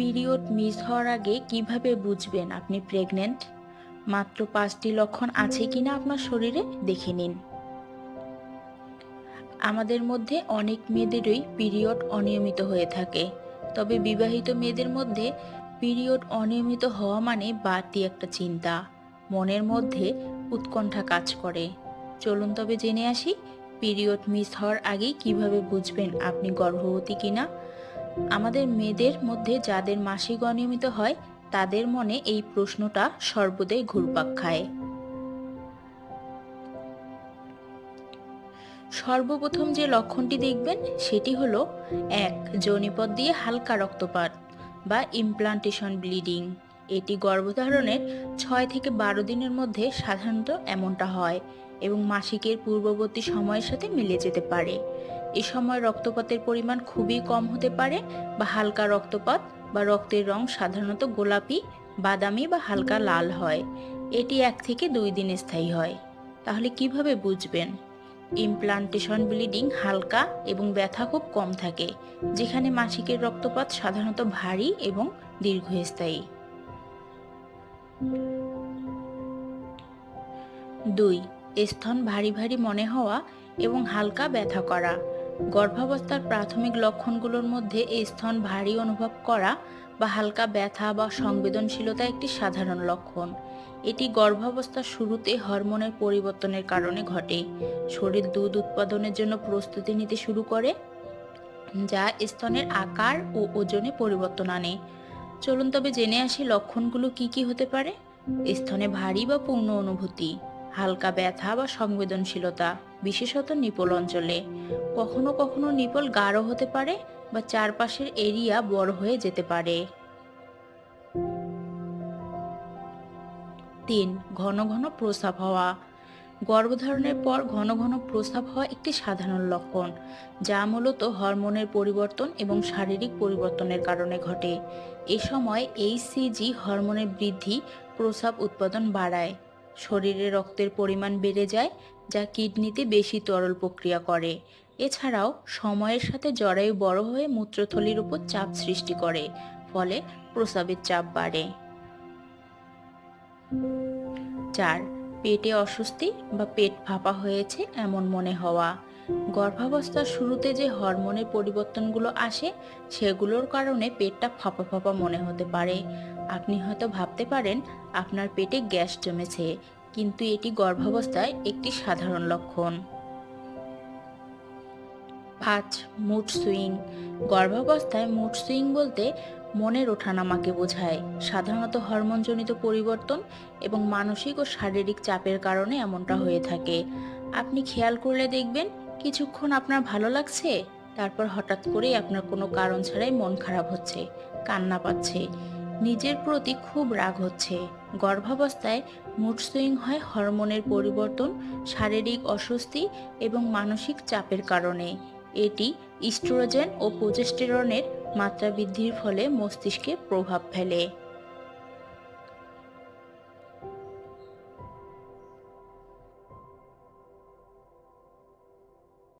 Period miss হওয়ার আগে কীভাবে বুঝবেন আপনি প্রেগনেন্ট মাত্র পাঁচটি লক্ষণ আছে কিনা আপনার শরীরে? দেখে নিন। আমাদের মধ্যে অনেক মেয়েদেরই পিরিয়ড অনিয়মিত হয়ে থাকে। তবে বিবাহিত মেয়েদের মধ্যে পিরিয়ড অনিয়মিত হওয়া মানে বাড়তি একটা চিন্তা। মনের মধ্যে উৎকণ্ঠা কাজ করে। চলুন তবে জেনে আসি, পিরিয়ড মিস হওয়ার আগেই কীভাবে বুঝবেন আপনি গর্ভবতী কিনা? আমাদের মেয়েদের মধ্যে যাদের মাসিক অনিয়মিত হয়, তাদের মনে এই প্রশ্নটা সর্বদাই ঘুরপাক খায়। সর্বপ্রথম যে লক্ষণটি দেখবেন, সেটি হলো, এক, যৌনিপথ দিয়ে হালকা রক্তপাত বা ইমপ্লান্টেশন ব্লিডিং এটি গর্ভধারণের ছয় থেকে বারো দিনের মধ্যে সাধারণত এমনটা হয়। এবং মাসিকের পূর্ববর্তী সময়ের সাথে মিলে যেতে পারে। এ সময় রক্তপাতের পরিমাণ খুবই কম হতে পারে বা হালকা রক্তপাত বা রক্তের রং সাধারণত গোলাপি, বাদামি বা হালকা লাল হয়। এটি এক থেকে দুই দিন স্থায়ী হয়। তাহলে কীভাবে বুঝবেন? ইমপ্লান্টেশন ব্লিডিং হালকা এবং ব্যথা খুব কম থাকে, যেখানে মাসিকের রক্তপাত সাধারণত ভারী এবং দীর্ঘস্থায়ী। দুই স্তন ভারী ভারী মনে হওয়া এবং হালকা ব্যথা করা। গর্ভাবস্থার প্রাথমিক লক্ষণগুলোর মধ্যে এই স্তন ভারী অনুভব করা বা হালকা ব্যথা বা সংবেদনশীলতা একটি সাধারণ লক্ষণ। এটি গর্ভাবস্থার শুরুতে হরমোনের পরিবর্তনের কারণে ঘটে। শরীর দুধ উৎপাদনের জন্য প্রস্তুতি নিতে শুরু করে, যা স্তনের আকার ও ওজনে পরিবর্তন আনে। চলুন তবে জেনে আসি লক্ষণগুলো কি কি হতে পারে। স্তনে ভারী বা পূর্ণ অনুভূতি। হালকা ব্যথা বা সংবেদনশীলতা, বিশেষত নিপল অঞ্চলে। কখনো কখনো নিপল গাঢ় হতে পারে বা চারপাশের এরিয়া বড় হয়ে যেতে পারে। তিন, ঘন ঘন প্রস্রাব হওয়া। গর্ভধারণের পর ঘন ঘন প্রস্রাব হওয়া একটি সাধারণ লক্ষণ, যা মূলত হরমোনের পরিবর্তন এবং শারীরিক পরিবর্তনের কারণে ঘটে। এ সময় এইচসিজি হরমোনের বৃদ্ধি, প্রস্রাব উৎপাদন বাড়ায়। শরীরে রক্তের পরিমাণ বেড়ে যায়, যা কিডনিতে বেশি তরল প্রক্রিয়া করে। এছাড়াও সময়ের সাথে জরায়ু বড় হয়ে মূত্রথলির উপর চাপ সৃষ্টি করে, ফলে প্রস্রাবের চাপ বাড়ে। চার, পেটে অস্বস্তি বা পেট ফাঁপা হয়েছে এমন মনে হওয়া। গর্ভাবস্থার শুরুতে যে হরমোনের পরিবর্তনগুলো আসে, সেগুলোর কারণে পেটটা ফাঁপা ফাঁপা মনে হতে পারে। আপনি হয়তো ভাবতে পারেন, আপনার পেটে গ্যাস জমেছে, কিন্তু এটি গর্ভাবস্থায় একটি সাধারণ লক্ষণ। পাঁচ, মুড সুইং। গর্ভাবস্থায় মুড সুইং বলতে মনের ওঠানামাকে বোঝায়। সাধারণত হরমোনজনিত পরিবর্তন এবং মানসিক ও শারীরিক চাপের কারণে এমনটা হয়ে থাকে। আপনি খেয়াল করলে দেখবেন কিছুক্ষণ আপনার ভালো লাগছে? তারপর হঠাৎ করেই আপনার কোনো কারণ ছাড়াই মন খারাপ হচ্ছে, কান্না পাচ্ছে। নিজের প্রতি খুব রাগ হচ্ছে। গর্ভাবস্থায় মুড সুইং হয় হরমোনের পরিবর্তন, শারীরিক অস্বস্তি এবং মানসিক চাপের কারণে। এটি ইস্ট্রোজেন ও প্রোজেস্টেরনের মাত্রা বৃদ্ধির ফলে মস্তিষ্কে প্রভাব ফেলে।